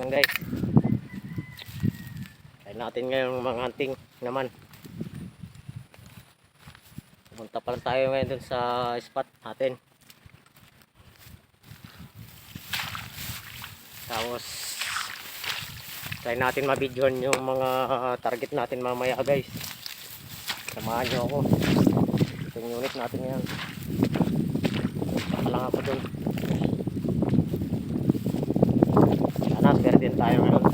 yan guys. Try natin ngayon mga hunting naman. Pumunta pa lang tayo ngayon dun sa spot natin. Tapos try natin mabidyohan yung mga target natin mamaya guys. Samahan nyo ako. Ito unit natin ngayon. Saka lang ako dun. Sana swerte din tayo ngayon.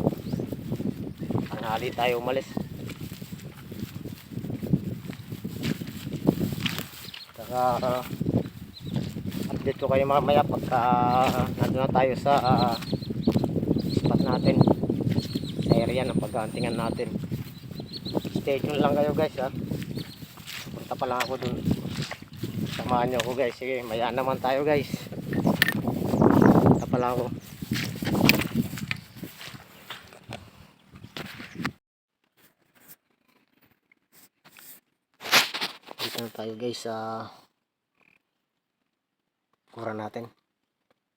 Tanghali tayo umalis. Saka uh, update ko kayo mamaya pagka nandun na tayo sa ah, spot natin. Sa area ng paghantingan natin. Stay tuned lang kayo guys ha. Punta pa lang ako dun. Samahan nyo ako guys. Sige, maya naman tayo guys. Punta pa lang ako. Na tayo guys sa kura natin.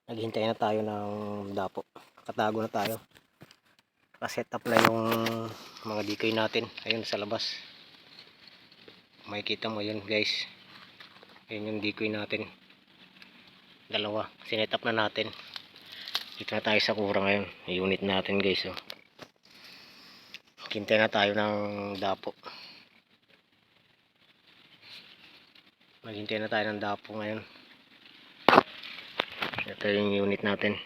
Naghihintay na tayo ng dapo. Katago na tayo. Nakaset up na yung mga decoy natin. Ayun sa labas. Makikita mo yun guys. Ayun yung decoy natin. Dalawa. Sinet up na natin. Dito na tayo sa kura ngayon. Unit natin guys. Oh. Hintay na tayo ng dapo. Maghintay na tayo ng dapo ngayon. Ito yung unit natin.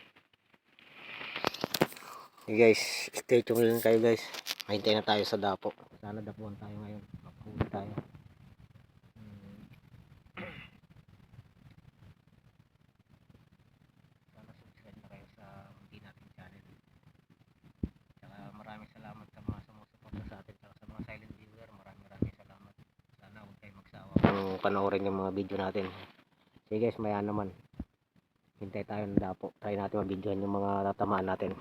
Hey guys, stay tuned kayo guys. Mahintay na tayo sa dapo. Sana dapuan tayo ngayon. Maghuli tayo. Hmm. Sana subscribe na kayo sa hindi natin channel. Tsaka maraming salamat sa mga sumusuporta sa atin. Tsaka sa mga silent viewer, maraming maraming salamat. Sana huwag kayo magsawa. Kung panoorin yung mga video natin. Sige guys, maya naman. Hintay tayo ng dapo. Try natin mabidyohan yung mga tatamaan natin.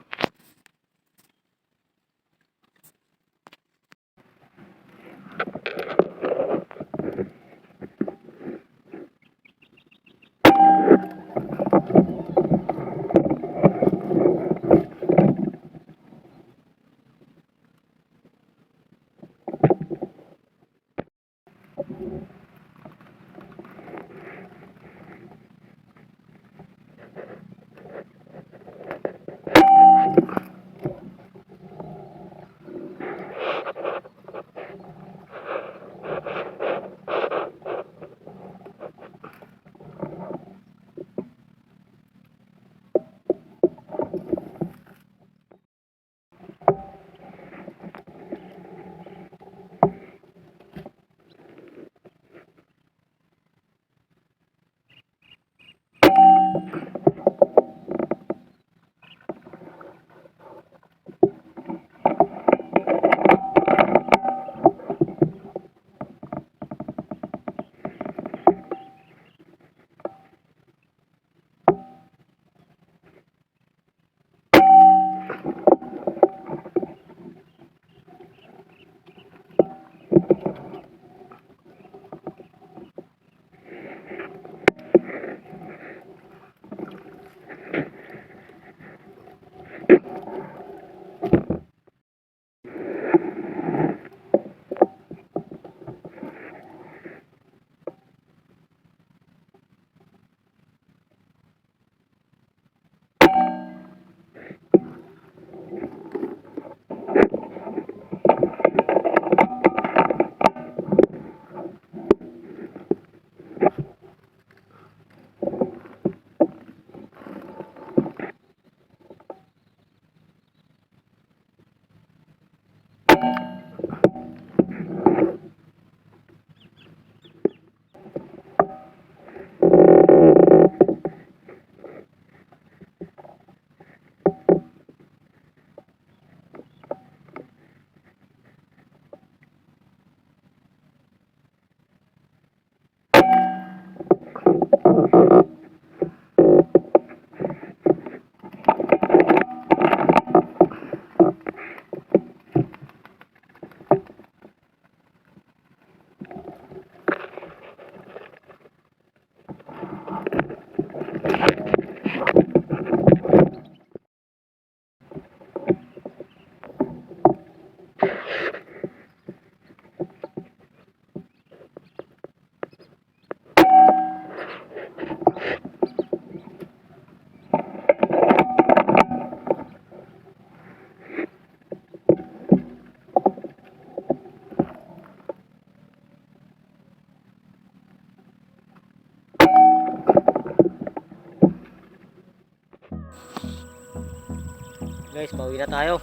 Guys, pauwi na tayo.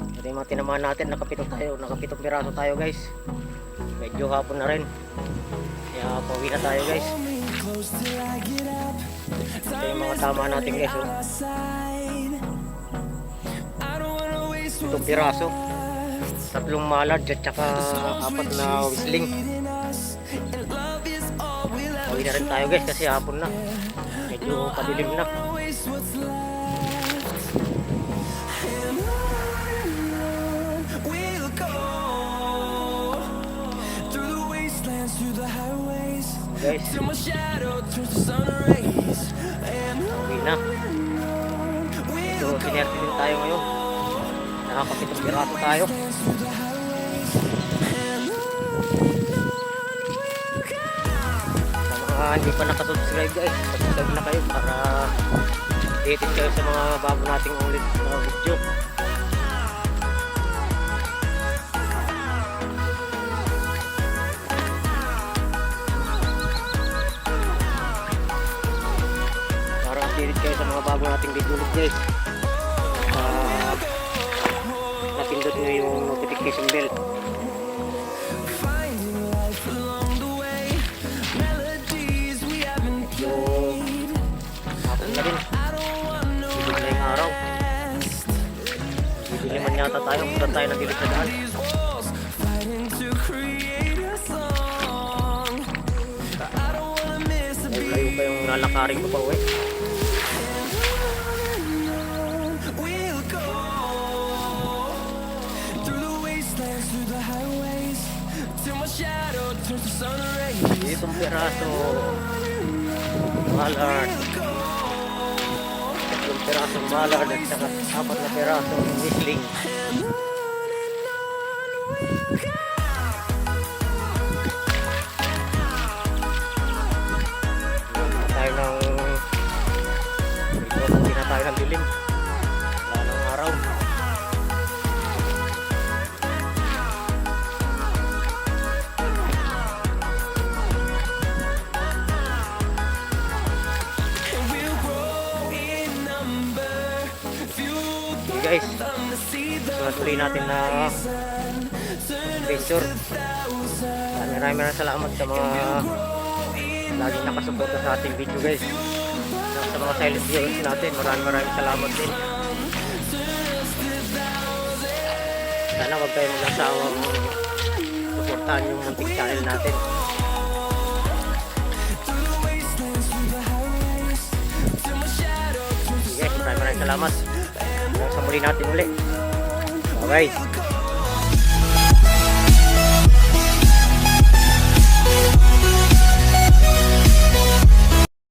Ito yung mga tinamaan natin. Nakapitong tayo. Nakapitong piraso tayo guys. Medyo hapon na rin. Kaya pauwi na tayo guys. Ito yung mga tama natin guys. Oh. Piraso. Tatlong malad at saka apat na whistling. Pauwi na rin tayo guys kasi hapon na. Medyo padilim na. And pauwi na. We'll sinerte din tayo ngayon. Nakakapitong piraso tayo. mga hindi pa nakasubscribe guys, subscribe na kayo para updated kayo sa mga bago nating ulit mga video. Para updated kayo sa mga bago nating video guys. Uh, napindot nyo yung notification bell. na rin. Bibig na yung araw. Bibili man yata tayo. Punta tayo ng dilit sa daan. layo pa yung lalakarin ko pa uwi. Itong piraso. Mallard. Itong piraso mallard at saka apat na piraso whistling. Tayo ng ito, hindi na tayo ng dilim. Uli natin na adventure. Maraming maraming salamat sa mga laging nakasuporta sa ating video guys. Sa mga silent viewers natin, maraming maraming salamat din. Sana wag kayo mag-asawang suportahan yung munting channel natin. Sige, maraming maraming salamat. Hanggang sa muli natin 喂